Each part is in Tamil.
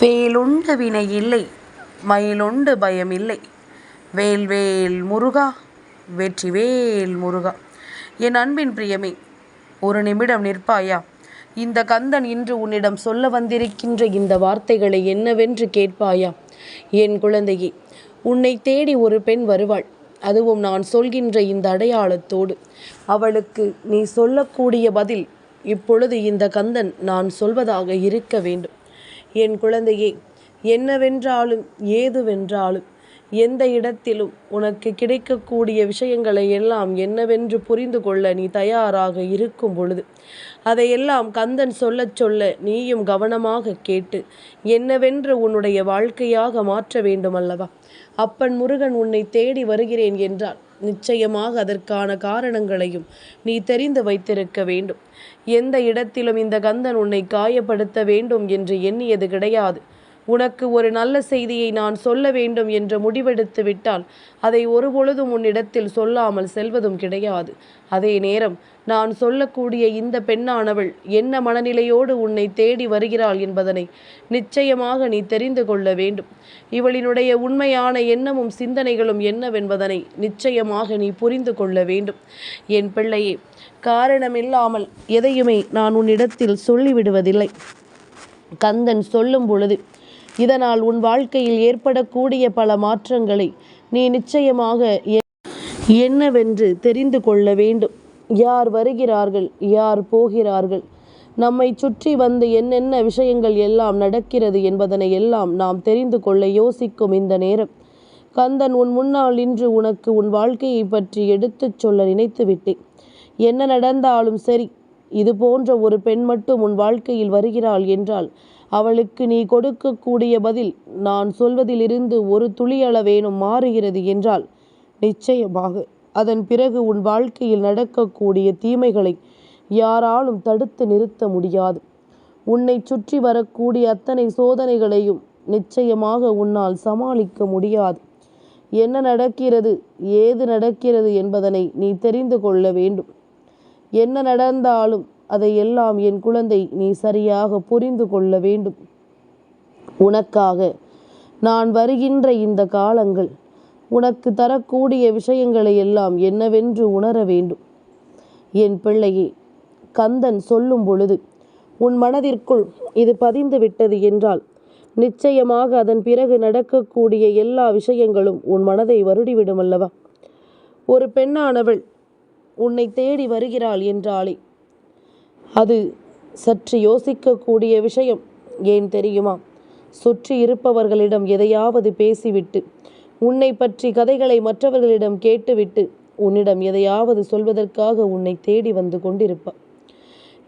வேலுண்டு வினை இல்லை மயிலுண்டு பயம் இல்லை. வேல்வேல் முருகா வெற்றிவேல் முருகா. என் அன்பின் பிரியமே ஒரு நிமிடம் நிற்பாயா? இந்த கந்தன் இன்று உன்னிடம் சொல்ல வந்திருக்கின்ற இந்த வார்த்தைகளை என்னவென்று கேட்பாயா? என் குழந்தையே உன்னை தேடி ஒரு பெண் வருவாள். அதுவும் நான் சொல்கின்ற இந்த அடையாளத்தோடு. அவளுக்கு நீ சொல்லக்கூடிய பதில் இப்பொழுது இந்த கந்தன் நான் சொல்வதாக இருக்க வேண்டும். என் குழந்தையே என்னவென்றாலும் ஏதுவென்றாலும் எந்த இடத்திலும் உனக்கு கிடைக்கக்கூடிய விஷயங்களை எல்லாம் என்னவென்று புரிந்து கொள்ள நீ தயாராக இருக்கும் பொழுது அதையெல்லாம் கந்தன் சொல்லச் சொல்ல நீயும் கவனமாக கேட்டு என்னவென்று உன்னுடைய வாழ்க்கையாக மாற்ற வேண்டுமல்லவா? அப்பன் முருகன் உன்னை தேடி வருகிறேன் என்றால் நிச்சயமாக அதற்கான காரணங்களையும் நீ தெரிந்து வைத்திருக்க வேண்டும். எந்த இடத்திலும் இந்த கந்தன் உன்னை காயப்படுத்த வேண்டும் என்று எண்ணியது கிடையாது. உனக்கு ஒரு நல்ல செய்தியை நான் சொல்ல வேண்டும் என்று முடிவெடுத்து விட்டால் அதை ஒருபொழுதும் உன்னிடத்தில் சொல்லாமல் செல்வதும் கிடையாது. அதே நேரம் நான் சொல்லக்கூடிய இந்த பெண்ணானவள் என்ன மனநிலையோடு உன்னை தேடி வருகிறாள் என்பதனை நிச்சயமாக நீ தெரிந்து கொள்ள வேண்டும். இவளினுடைய உண்மையான எண்ணமும் சிந்தனைகளும் என்னவென்பதனை நிச்சயமாக நீ புரிந்து கொள்ள வேண்டும். என் பிள்ளையே காரணமில்லாமல் எதையுமே நான் உன்னிடத்தில் சொல்லிவிடுவதில்லை. கந்தன் சொல்லும் பொழுது இதனால் உன் வாழ்க்கையில் ஏற்படக்கூடிய பல மாற்றங்களை நீ நிச்சயமாக என்னவென்று தெரிந்து கொள்ள வேண்டும். யார் வருகிறார்கள் யார் போகிறார்கள்? நம்மை சுற்றி வந்து என்னென்ன விஷயங்கள் எல்லாம் நடக்கிறது என்பதனை எல்லாம் நாம் தெரிந்து கொள்ள யோசிக்கும் இந்த நேரம். கந்தன் உன் முன்னால் இன்று உனக்கு உன் வாழ்க்கையை பற்றி எடுத்துச் சொல்ல நினைத்து விட்டேன். என்ன நடந்தாலும் சரி இது போன்ற ஒரு பெண் மட்டும் உன் வாழ்க்கையில் வருகிறாள் என்றால் அவளுக்கு நீ கொடுக்கக்கூடிய பதில் நான் சொல்வதிலிருந்து ஒரு துளியளவேனும் மாறுகிறது என்றால் நிச்சயமாக. அதன் பிறகு உன் வாழ்க்கையில் நடக்கக்கூடிய தீமைகளை யாராலும் தடுத்து நிறுத்த முடியாது. உன்னை சுற்றி வரக்கூடிய அத்தனை சோதனைகளையும் நிச்சயமாக உன்னால் சமாளிக்க முடியாது. என்ன நடக்கிறது ஏது நடக்கிறது என்பதனை நீ தெரிந்து கொள்ள வேண்டும். என்ன நடந்தாலும் அதையெல்லாம் என் குழந்தை நீ சரியாக புரிந்து கொள்ள வேண்டும். உனக்காக நான் வருகின்ற இந்த காலங்கள் உனக்கு தரக்கூடிய விஷயங்களை எல்லாம் என்னவென்று உணர வேண்டும். என் பிள்ளையே கந்தன் சொல்லும் பொழுது உன் மனதிற்குள் இது பதிந்து விட்டது என்றால் நிச்சயமாக அதன் பிறகு நடக்கக்கூடிய எல்லா விஷயங்களும் உன் மனதை வருடிவிடும் அல்லவா? ஒரு பெண்ணானவள் உன்னை தேடி வருகிறாள் என்றாலே அது சற்று யோசிக்கக்கூடிய விஷயம். ஏன் தெரியுமா? சுற்றி இருப்பவர்களிடம் எதையாவது பேசிவிட்டு உன்னை பற்றி கதைகளை மற்றவர்களிடம் கேட்டுவிட்டு உன்னிடம் எதையாவது சொல்வதற்காக உன்னை தேடி வந்து கொண்டிருப்பார்.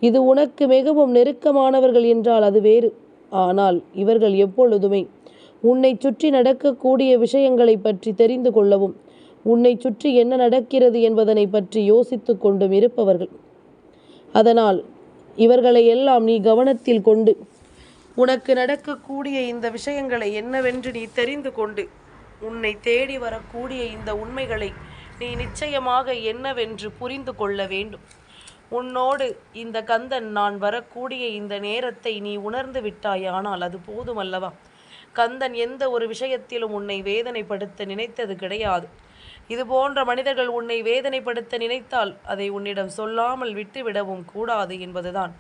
இது உனக்கு மிகவும் நெருக்கமானவர்கள் என்றால் அது வேறு. ஆனால் இவர்கள் எப்பொழுதுமே உன்னை சுற்றி நடக்கக்கூடிய விஷயங்களை பற்றி தெரிந்து கொள்ளவும் உன்னை சுற்றி என்ன நடக்கிறது என்பதனை பற்றி யோசித்து கொண்டும் இருப்பவர்கள். அதனால் இவர்களை எல்லாம் நீ கவனத்தில் கொண்டு. உனக்கு நடக்கக்கூடிய இந்த விஷயங்களை என்னவென்று நீ தெரிந்து கொண்டு. உன்னை தேடி வரக்கூடிய இந்த உண்மைகளை நீ நிச்சயமாக என்னவென்று புரிந்து கொள்ள வேண்டும். உன்னோடு இந்த கந்தன் நான் வரக்கூடிய இந்த நேரத்தை நீ உணர்ந்து விட்டாயானால் அது போதுமல்லவா? கந்தன் எந்த ஒரு விஷயத்திலும் உன்னை வேதனைப்படுத்த நினைத்தது கிடையாது. இது போன்ற மனிதர்கள் உன்னை வேதனைப்படுத்த நினைத்தால் அதை உன்னிடம் சொல்லாமல் விட்டுவிடவும் கூடாது என்பதுதான்.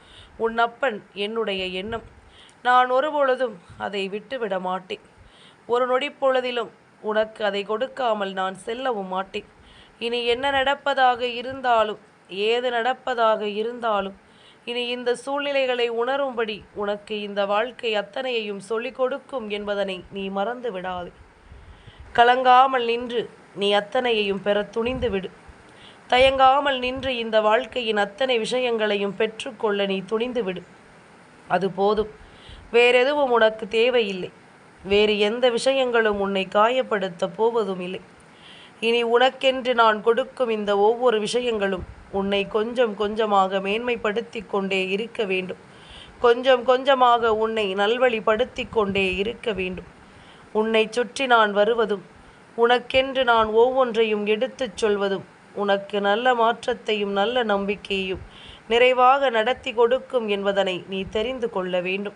உன் அப்பன் என்னுடைய எண்ணம். நான் ஒருபொழுதும் அதை விட்டுவிட மாட்டேன். ஒரு நொடிப்பொழுதிலும் உனக்கு அதை கொடுக்காமல் நான் செல்லவும் மாட்டேன். இனி என்ன நடப்பதாக இருந்தாலும் ஏது நடப்பதாக இருந்தாலும் இனி இந்த சூழ்நிலைகளை உணரும்படி உனக்கு இந்த வாழ்க்கை அத்தனையையும் சொல்லிக் கொடுக்கும் என்பதனை நீ மறந்து விடாது கலங்காமல் நின்று நீ அத்தனையையும் பெற துணிந்து விடு. தயங்காமல் நின்று இந்த வாழ்க்கையின் அத்தனை விஷயங்களையும் பெற்றுக்கொள்ள நீ துணிந்து விடு. அது போதும். வேறெதுவும் உனக்கு தேவையில்லை. வேறு எந்த விஷயங்களும் உன்னை காயப்படுத்த போவதும் இல்லை இனி உனக்கென்று நான் கொடுக்கும் இந்த ஒவ்வொரு விஷயங்களும் உன்னை கொஞ்சம் கொஞ்சமாக மேன்மைப்படுத்தி கொண்டே இருக்க வேண்டும். கொஞ்சம் கொஞ்சமாக உன்னை நல்வழிப்படுத்தி கொண்டே இருக்க வேண்டும். உன்னை சுற்றி நான் வருவதும் உனக்கென்று நான் ஒவ்வொன்றையும் எடுத்துச் சொல்வதும் உனக்கு நல்ல மாற்றத்தையும் நல்ல நம்பிக்கையையும் நிறைவாக நடத்தி கொடுக்கும் என்பதனை நீ தெரிந்து கொள்ள வேண்டும்.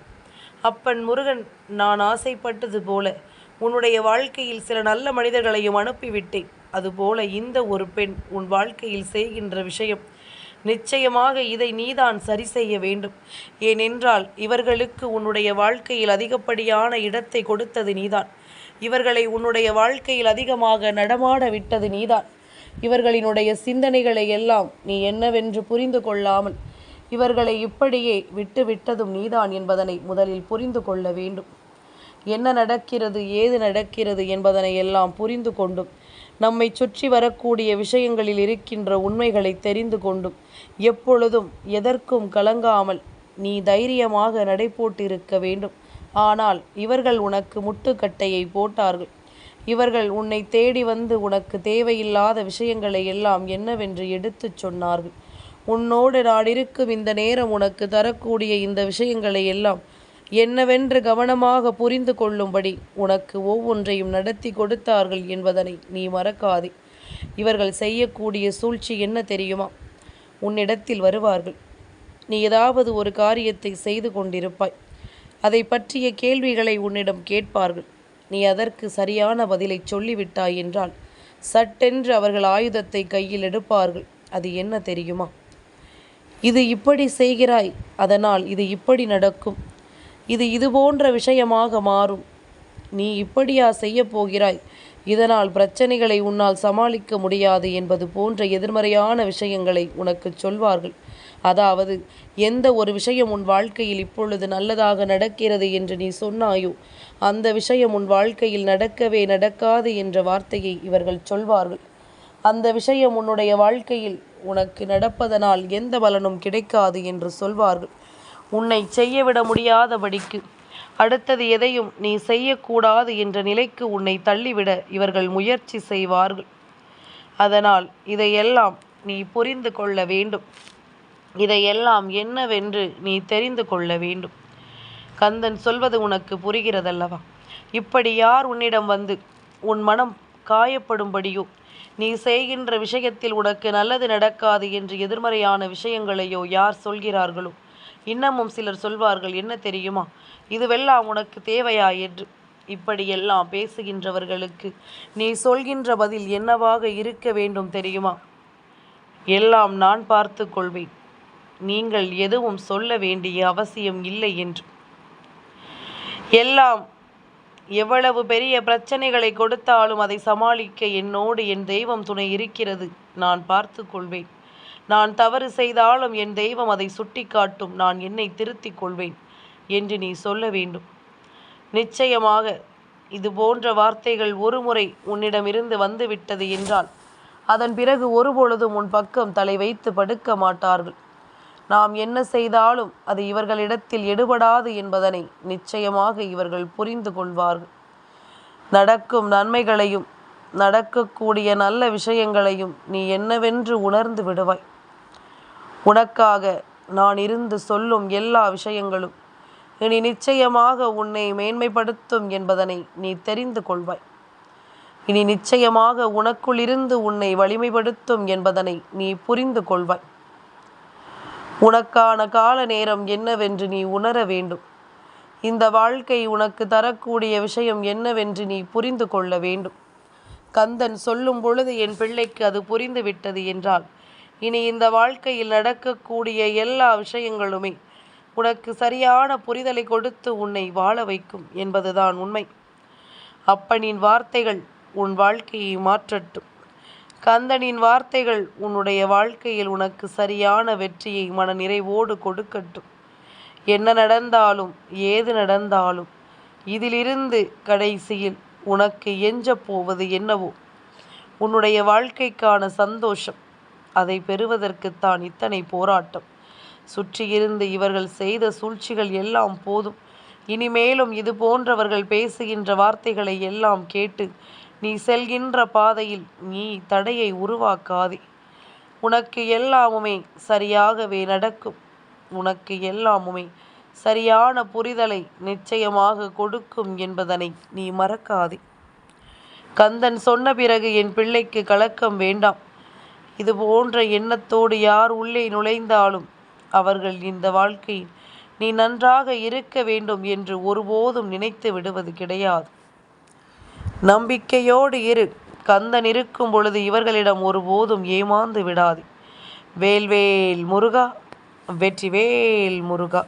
அப்பன் முருகன் நான் ஆசைப்பட்டது போல உன்னுடைய வாழ்க்கையில் சில நல்ல மனிதர்களையும் அனுப்பிவிட்டேன். அதுபோல இந்த ஒரு பெண் உன் வாழ்க்கையில் செய்கின்ற விஷயம் நிச்சயமாக இதை நீதான் சரி செய்ய வேண்டும். ஏனென்றால் இவர்களுக்கு உன்னுடைய வாழ்க்கையில் அதிகப்படியான இடத்தை கொடுத்தது நீதான். இவர்களை உன்னுடைய வாழ்க்கையில் அதிகமாக நடமாட விட்டது நீதான். இவர்களினுடைய சிந்தனைகளை எல்லாம் நீ என்னவென்று புரிந்து கொள்ளாமல் இவர்களை இப்படியே விட்டு விட்டதும் நீதான் என்பதனை முதலில் புரிந்து கொள்ள வேண்டும். என்ன நடக்கிறது ஏது நடக்கிறது என்பதனை எல்லாம் புரிந்து கொண்டும் நம்மை சுற்றி வரக்கூடிய விஷயங்களில் இருக்கின்ற உண்மைகளை தெரிந்து கொண்டும் எப்பொழுதும் எதற்கும் கலங்காமல் நீ தைரியமாக நடைபோட்டிருக்க வேண்டும். ஆனால் இவர்கள் உனக்கு முட்டுக்கட்டையை போட்டார்கள். இவர்கள் உன்னை தேடி வந்து உனக்கு தேவையில்லாத விஷயங்களை எல்லாம் என்னவென்று எடுத்துச் சொன்னார்கள். உன்னோடு நான் இருக்கும் இந்த நேரம் உனக்கு தரக்கூடிய இந்த விஷயங்களை எல்லாம் என்னவென்று கவனமாக புரிந்து கொள்ளும்படி உனக்கு ஒவ்வொன்றையும் நடத்தி கொடுத்தார்கள் என்பதனை நீ மறக்காதே. இவர்கள் செய்யக்கூடிய சூழ்ச்சி என்ன தெரியுமா? உன்னிடத்தில் வருவார்கள். நீ ஏதாவது ஒரு காரியத்தை செய்து கொண்டிருப்பாய். அதை பற்றிய கேள்விகளை உன்னிடம் கேட்பார்கள். நீ அதற்கு சரியான பதிலை சொல்லிவிட்டாய் என்றால் சட்டென்று அவர்கள் ஆயுதத்தை கையில் எடுப்பார்கள். அது என்ன தெரியுமா? இது இப்படி செய்கிறாய் அதனால் இது இப்படி நடக்கும். இது இது போன்ற விஷயமாக மாறும். நீ இப்படியா செய்ய போகிறாய்? இதனால் பிரச்சனைகளை உன்னால் சமாளிக்க முடியாது என்பது போன்ற எதிர்மறையான விஷயங்களை உனக்கு சொல்வார்கள். அதாவது எந்த ஒரு விஷயம் உன் வாழ்க்கையில் இப்பொழுது நல்லதாக நடக்கிறது என்று நீ சொன்னாயோ அந்த விஷயம் உன் வாழ்க்கையில் நடக்கவே நடக்காது என்ற வார்த்தையை இவர்கள் சொல்வார்கள். அந்த விஷயம் உன்னுடைய வாழ்க்கையில் உனக்கு நடப்பதனால் எந்த பலனும் கிடைக்காது என்று சொல்வார்கள். உன்னை செய்யவிட முடியாதபடிக்கு அடுத்தது எதையும் நீ செய்யக்கூடாது என்ற நிலைக்கு உன்னை தள்ளிவிட இவர்கள் முயற்சி செய்வார்கள். அதனால் இதையெல்லாம் நீ புரிந்து கொள்ள வேண்டும். இதையெல்லாம் என்னவென்று நீ தெரிந்து கொள்ள வேண்டும். கந்தன் சொல்வது உனக்கு புரிகிறதல்லவா? இப்படி யார் உன்னிடம் வந்து உன் மனம் காயப்படும்படியோ நீ செய்கின்ற விஷயத்தில் உனக்கு நல்லது நடக்காது என்று எதிர்மறையான விஷயங்களையோ யார் சொல்கிறார்களோ? இன்னமும் சிலர் சொல்வார்கள் என்ன தெரியுமா? இதுவெல்லாம் உனக்கு தேவையா என்று? இப்படியெல்லாம் பேசுகின்றவர்களுக்கு நீ சொல்கின்ற பதில் என்னவாக இருக்க வேண்டும் தெரியுமா? எல்லாம் நான் பார்த்து கொள்வேன். நீங்கள் எதுவும் சொல்ல வேண்டிய அவசியம் இல்லை என்று. எல்லாம் எவ்வளவு பெரிய பிரச்சனைகளை கொடுத்தாலும் அதை சமாளிக்க என்னோடு என் தெய்வம் துணை இருக்கிறது நான் பார்த்து கொள்வேன். நான் தவறு செய்தாலும் என் தெய்வம் அதை சுட்டிக்காட்டும் நான் என்னை திருத்திக் கொள்வேன் என்று நீ சொல்ல வேண்டும். நிச்சயமாக இது போன்ற வார்த்தைகள் ஒருமுறை உன்னிடமிருந்து வந்துவிட்டது என்றால் அதன் பிறகு ஒருபொழுதும் உன் பக்கம் தலை வைத்து படுக்க மாட்டார்கள். நாம் என்ன செய்தாலும் அது இவர்களிடத்தில் எடுபடாது என்பதனை நிச்சயமாக இவர்கள் புரிந்து கொள்வார்கள். நடக்கும் நன்மைகளையும் நடக்கக்கூடிய நல்ல விஷயங்களையும் நீ என்னவென்று உணர்ந்து விடுவாய். உனக்காக நான் இருந்து சொல்லும் எல்லா விஷயங்களும் இனி நிச்சயமாக உன்னை மேன்மைப்படுத்தும் என்பதனை நீ தெரிந்து கொள்வாய். இனி நிச்சயமாக உனக்குள் இருந்து உன்னை வலிமைப்படுத்தும் என்பதனை நீ புரிந்து கொள்வாய். உனக்கான கால நேரம் என்னவென்று நீ உணர வேண்டும். இந்த வாழ்க்கை உனக்கு தரக்கூடிய விஷயம் என்னவென்று நீ புரிந்து கொள்ள வேண்டும். கந்தன் சொல்லும் பொழுது என் பிள்ளைக்கு அது புரிந்து விட்டது என்றால் இனி இந்த வாழ்க்கையில் நடக்கக்கூடிய எல்லா விஷயங்களுமே உனக்கு சரியான புரிதலை கொடுத்து உன்னை வாழ வைக்கும் என்பதுதான் உண்மை. அப்பனின் வார்த்தைகள் உன் வாழ்க்கையை மாற்றட்டும். கந்தனின் வார்த்தைகள் உன்னுடைய வாழ்க்கையில் உனக்கு சரியான வெற்றியை மன நிறைவோடு கொடுக்கட்டும். என்ன நடந்தாலும் ஏது நடந்தாலும் இதிலிருந்து கடைசியில் உனக்கு எஞ்ச போவது என்னவோ? உன்னுடைய வாழ்க்கைக்கான சந்தோஷம் அதை பெறுவதற்குத்தான் இத்தனை போராட்டம். சுற்றியிருந்து இவர்கள் செய்த சூழ்ச்சிகள் எல்லாம் போதும். இனிமேலும் இது போன்றவர்கள் பேசுகின்ற வார்த்தைகளை எல்லாம் கேட்டு நீ செல்கின்ற பாதையில் நீ தடையை உருவாக்காதே. உனக்கு எல்லாமுமே சரியாகவே நடக்கும். உனக்கு எல்லாமுமே சரியான புரிதலை நிச்சயமாக கொடுக்கும் என்பதனை நீ மறக்காதே. கந்தன் சொன்ன பிறகு என் பிள்ளைக்கு கலக்கம் வேண்டாம். இது போன்ற எண்ணத்தோடு யார் உள்ளே நுழைந்தாலும் அவர்கள் இந்த வாழ்க்கையில் நீ நன்றாக இருக்க வேண்டும் என்று ஒருபோதும் நினைத்து விடுவது கிடையாது. நம்பிக்கையோடு இரு. கந்தன் இருக்கும் பொழுது இவர்களிடம் ஒருபோதும் ஏமாந்து விடாது. வேல்வேல் முருகா வெற்றிவேல் முருகா.